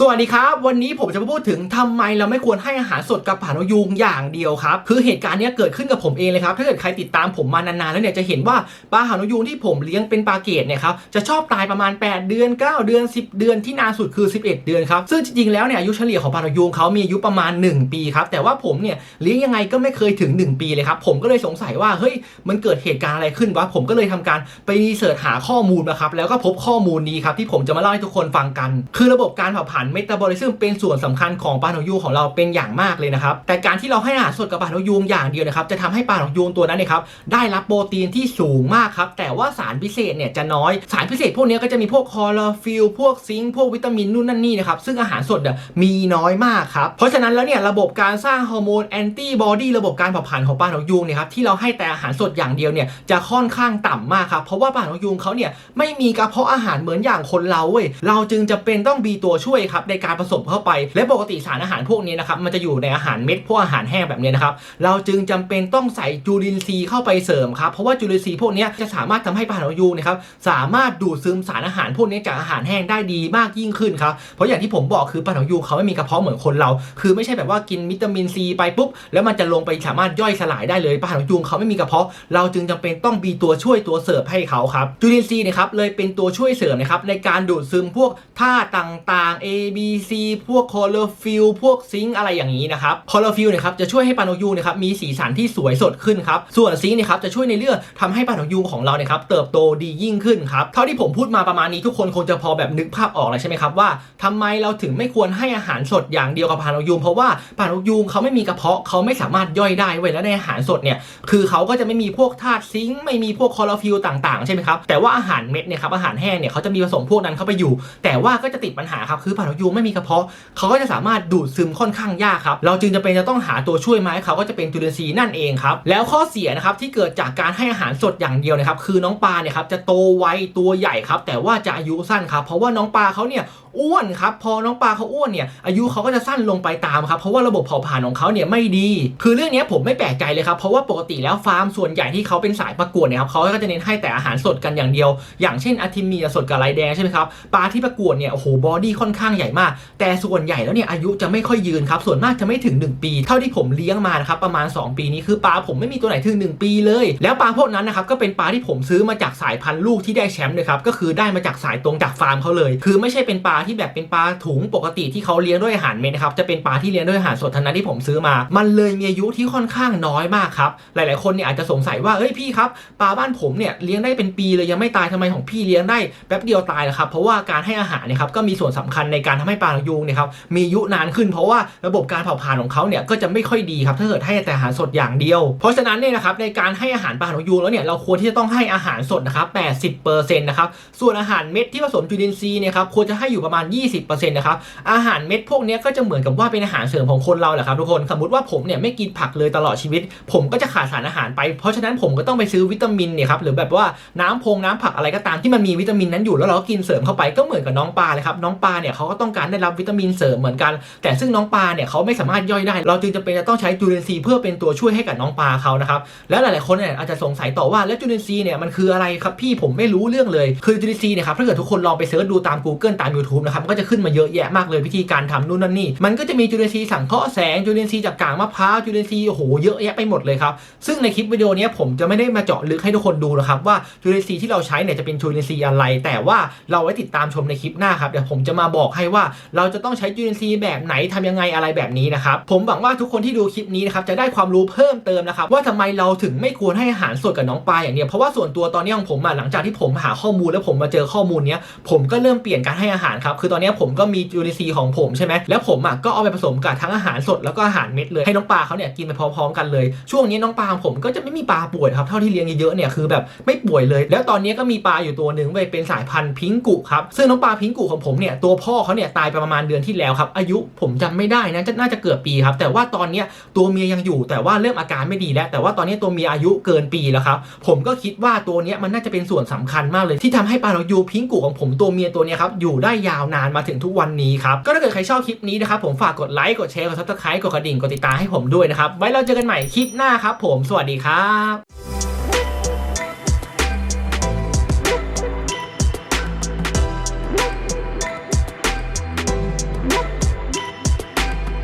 สวัสดีครับ วันนี้ผมจะมาพูดถึงทำไมเราไม่ควรให้อาหารสดกับปลาหนยูงอย่างเดียวครับ คือเหตุการณ์นี้เกิดขึ้นกับผมเองเลยครับ ถ้าเกิดใครติดตามผมมานานๆแล้วเนี่ยจะเห็นว่าปลาหนยูงที่ผมเลี้ยงเป็นปลาเกตเนี่ยครับจะชอบตายประมาณ 8 เดือน 9 เดือน 10 เดือนที่นานสุดคือ 11 เดือนครับ ซึ่งจริงๆแล้วเนี่ยอายุเฉลี่ยของปลาหนยูงเขามีอายุประมาณ 1 ปีครับ แต่ว่าผมเนี่ยเลี้ยงยังไงก็ไม่เคยถึง 1 ปีเลยครับ ผมก็เลยสงสัยว่าเฮ้ยมันเกิดเหตุการณ์อะไรขึ้นวะ ผมก็เลยทำการไปรีเสิร์ชหาข้อมูลนะครับ แล้วก็พบข้อมูลนี้ครับที่ผมจะมาเล่าให้ทุกคนฟังกัน คือระบบการเผาผลาญเมตาบอลิซึมเป็นส่วนสำคัญของปลาหนกยูงของเราเป็นอย่างมากเลยนะครับ แต่การที่เราให้อาหารสดกับปลาหนกยูงอย่างเดียวนะครับ จะทำให้ปลาหนกยูงตัวนั้นเนี่ยครับได้รับโปรตีนที่สูงมากครับ แต่ว่าสารพิเศษเนี่ยจะน้อย สารพิเศษพวกนี้ก็จะมีพวกคลอโรฟิลพวกซิงค์พวกวิตามินนู่นนั่นนี่นะครับ ซึ่งอาหารสดเนี่ยมีน้อยมากครับ เพราะฉะนั้นแล้วเนี่ยระบบการสร้างฮอร์โมนแอนติบอดีระบบการเผาผลาญของปลาหนกยูงเนี่ยครับที่เราให้แต่อาหารสดอย่างเดียวเนี่ยจะค่อนข้างต่ำมากครับ เพราะว่าปลาหนกยูงเขาเนี่ยไม่มีกระเพาะอาหารเหมือนอย่างคนเราเว้ย เราจึงจะเป็นต้องมีตัวช่วยครับในการผสมเข้าไป และปกติสารอาหารพวกนี้นะครับมันจะอยู่ในอาหารเม็ดพวกอาหารแห้งแบบนี้นะครับเราจึงจำเป็นต้องใส่จุลินทรีย์เข้าไปเสริมครับเพราะว่าจุลินทรีย์พวกนี้จะสามารถทำให้ปลาหนกยูนะครับสามารถดูดซึมสารอาหารพวกนี้จากอาหารแห้งได้ดีมากยิ่งขึ้นครับเพราะอย่างที่ผมบอกคือปลาหนกยูเขาไม่มีกระเพาะเหมือนคนเรา คือไม่ใช่แบบว่ากินวิตามินซีไปปุ๊บแล้วมันจะลงไปสามารถย่อยสลายได้เลยปลาหนกยูเขาไม่มีกระเพาะ เราจึงจำเป็นต้องมีตัวช่วยตัวเสริมให้เขาครับจุลินทรีย์นะครับเลยเป็นตัวช่วยเสริมนะครับในการดูดซึมพวกธาตุต่างๆ A B C พวกคลอโรฟิลพวกซิงอะไรอย่างนี้นะครับคลอโรฟิลเนี่ยครับจะช่วยให้ปลาหนกยูงนะครับมีสีสันที่สวยสดขึ้นครับส่วนซิงเนี่ยครับจะช่วยในเรื่องทำให้ปลาหนกยูงของเราเนี่ยครับเติบโตดียิ่งขึ้นครับเท่าที่ผมพูดมาประมาณนี้ทุกคนคงจะพอแบบนึกภาพออกแล้วใช่ไหมครับว่าทำไมเราถึงไม่ควรให้อาหารสดอย่างเดียวกับปลาหนกยูงเพราะว่าปลาหนกยูงเขาไม่มีกระเพาะเขาไม่สามารถย่อยได้เว้ยแล้วในอาหารสดเนี่ยคือเขาก็จะไม่มีพวกธาตุซิงไม่มีพวกคลอโรฟิลต่างๆใช่ไหมครับแต่ว่าอาหารเม็ดเนี่ยครับอาหารแห้งเนี่ยเขาจะมีผสมพวกนั้นเข้าไปอยู่ แต่ว่าก็จะติดปัญหาครับคือปานยูงไม่มีกระเพาะเขาก็จะสามารถดูดซึมค่อนข้างยากครับ เราจึงจะเป็นจะต้องหาตัวช่วยมาให้เขาก็จะเป็นจุลินทรีย์นั่นเองครับแล้วข้อเสียนะครับที่เกิดจากการให้อาหารสดอย่างเดียวนะครับคือน้องปลาเนี่ยครับจะโตไวตัวใหญ่ครับแต่ว่าจะอายุสั้นครับเพราะว่าน้องปลาเขาเนี่ย อ้วนครับพอน้องปลาเขาอ้วนเนี่ยอายุเขาก็จะสั้นลงไปตามครับเพราะว่าระบบเผาผลาญของเขาเนี่ยไม่ดี คือเรื่องนี้ผมไม่แปลกใจเลยครับเพราะว่าปกติแล้วฟาร์มส่วนใหญ่ที่เขาเป็นสายประกวดเนี่ยครับเขาก็จะเน้นให้แต่อาหารสดกันอย่างเดียว อย่างเช่นอาทิมีสดกับไรแดงใช่ไหมครับปลาที่ประกวดเนี่ยโอ้โหบอดี้ค่อนข้างใหญ่มาก แต่ส่วนใหญ่แล้วเนี่ยอายุจะไม่ค่อยยืนครับส่วนมากจะไม่ถึง 1 ปี เท่าที่ผมเลี้ยงมานะครับประมาณ 2 ปีนี้คือปลาผมไม่มีตัวไหนถึง 1 ปีเลย แล้วปลาพวกนั้นนะครับก็เป็นปลาที่ผมซื้อมาจากสายพันธุ์ลูกที่ได้แชมป์เลยครับก็คือได้มาจากสายตรงจากฟาร์มเขาเลย คือไม่ใช่เป็นปลาที่แบบเป็นปลาถุงปกติที่เขาเลี้ยงด้วยอาหารเม็ดนะครับจะเป็นปลาที่เลี้ยงด้วยอาหารสดท่านั้นที่ผมซื้อมา มันเลยมีอายุที่ค่อนข้างน้อยมากครับหลาย ๆ คนเนี่ยอาจจะสงสัยว่าเอ้ยพี่ครับปลาบ้านผมเนี่ยเลี้ยงได้เป็นปีเลยยังไม่ตายทำไมของพี่เลี้ยงได้แป๊บเดียวตายนะครับเพราะว่าการให้อาหารเนี่ยครับก็มีส่วนสำคัญในการทำให้ปลาหนกยูงเนี่ยครับมีอายุนานขึ้น เพราะว่าระบบการเผาผลาญของเขาเนี่ยก็จะไม่ค่อยดีครับถ้าเกิดให้แต่อาหารสดอย่างเดียว เพราะฉะนั้นเนี่ยนะครับในการให้อาหารปลาหนกยูงแล้วเนี่ยเราควรที่จะต้องให้อาหารสดนะครับ80%นะครับส่วนอาหารเม็ดที่ผสมจุลินทรีย์เนี่ยครับควรจะให้อยู่ประมาณมาณ 20%นะครับ อาหารเม็ดพวกนี้ก็จะเหมือนกับว่าเป็นอาหารเสริมของคนเราแหละครับทุกคน สมมติว่าผมเนี่ยไม่กินผักเลยตลอดชีวิต ผมก็จะขาดสารอาหารไป เพราะฉะนั้นผมก็ต้องไปซื้อวิตามินเนี่ยครับ หรือแบบว่าน้ำพงน้ำผักอะไรก็ตามที่มันมีวิตามินนั้นอยู่แล้วเราก็กินเสริมเข้าไปก็เหมือนกับน้องปลาเลยครับ น้องปลาเนี่ยเขาก็ต้องการได้รับวิตามินเสริมเหมือนกัน แต่ซึ่งน้องปลาเนี่ยเขาไม่สามารถย่อยได้ เราจึงจะเป็นจะต้องใช้จุลินทรีย์เพื่อเป็นตัวช่วยให้กับน้องปลาเขานะครับ แล้วหลาย ๆ คนเนี่ยอาจจะสงสัยต่อว่าแล้วจุลินทรีย์เนี่ยมันคืออะไรครับพี่ผมไม่รู้เรื่องเลย คือจุลินทรีย์เนี่ยครับถ้าเกิดทุกคนลองไปเสิร์ชดูตาม Google ตาม YouTube นะครับก็จะขึ้นมาเยอะแยะมากเลยวิธีการทำนู่นนั่นนี่ มันก็จะมีจุลินทรีย์สังเคราะห์แสงจุลินทรีย์จากกากมะพร้าวจุลินทรีย์โอ้โหเยอะแยะไปหมดเลยครับซึ่งในคลิปวิดีโอนี้ผมจะไม่ได้มาเจาะลึกให้ทุกคนดูนะครับว่าจุลินทรีย์ที่เราใช้เนี่ยจะเป็นจุลินทรีย์อะไร แต่ว่าเราไว้ติดตามชมในคลิปหน้าครับเดี๋ยวผมจะมาบอกให้ว่าเราจะต้องใช้จุลินทรีย์แบบไหนทำยังไงอะไรแบบนี้นะครับผมหวังว่าทุกคนที่ดูคลิปนี้นะครับจะได้ความรู้เพิ่มเติมนะครับว่าทำไมเราถึงไม่ควรให้อาหารสดกับน้องปลาอย่างเนี้ยเพราะว่าส่วนตัวตอนนี้ของผมอะหลังจากที่ผมหาข้อมูลแล้วผมมาเจอข้อมูลเนี้ยผมก็เริ่มเปลี่ยนการให้อาหารครับคือตอนนี้ผมก็มีจุลินทรีย์ของผมใช่ไหมแล้วผมอะก็เอาไปผสมกับทั้งอาหารสดแล้วก็อาหารเม็ดเลยให้น้องปลาเขาเนี่ยกินไปพร้อมๆกันเลย ช่วงนี้น้องปลาของผมก็จะไม่มีปลาป่วยครับเท่าที่เลี้ยงเยอะๆเนี่ยคือแบบไม่ป่วยเลย แล้วตอนนี้ก็มีปลาอยู่ตัวหนึ่งเว้เป็นสายพันธุ์พิงกุครับซึ่งน้องปลาพิงกุของผมเนี่ยตัวพ่อเขาเนี่ยตายไปประมาณเดือนที่แล้วครับอายุผมจำไม่ได้นะจะน่าจะเกือบปีครับแต่ว่าตอนนี้ตัวเมียยังอยู่แต่ว่าเริ่มอาการไม่ดีแล้ว แต่ว่าตอนนี้ตัวเมียอายุเกินปีแล้วครับผมก็คิดว่าตัวเนี้ยมันน่าจะเป็นส่วนสำคัญมากเลยที่ทำให้ปลาหนกยูพิงกุของผมตัวเมียตัวเนี้ยครับอยู่ได้ยาวนานมาถึงทุกวันนี้ครับ ก็ถ้าเกิดใครชอบคลิปนี้นะครับผมฝากกดไลค์ กดแชร์ กดซับสไครต์กดกระดิ่ง กดติดตามให้ผมด้วยนะครับ ไว้เราเจอกันใหม่คลิปหน้าครับผม สวัสดีครับ